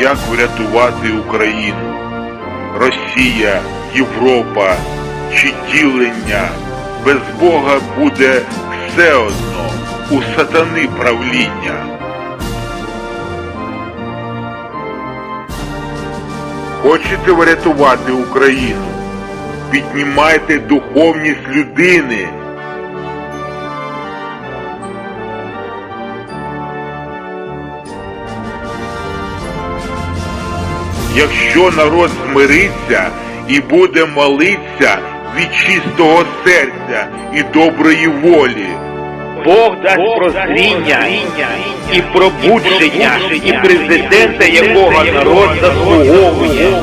як врятувати Україну. Росія, Європа чи ділення без Бога буде все одно у сатани правління. Хочете врятувати Україну? Піднімайте духовність людини. Якщо народ змириться і буде молитися від чистого серця і доброї волі, Бог дасть прозріння і пробудження, і президента, якого народ заслуговує.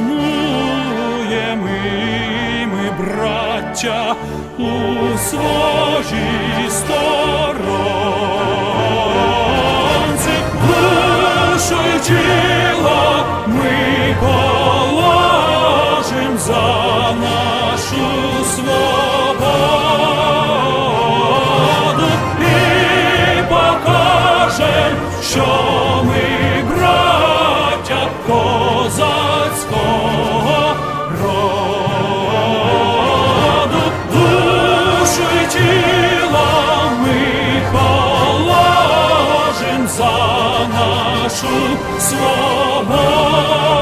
запануємо і ми, браття, у своїй сторонці, душу й тіло ми положим за нашу свободу і покажем, що нашу свободу.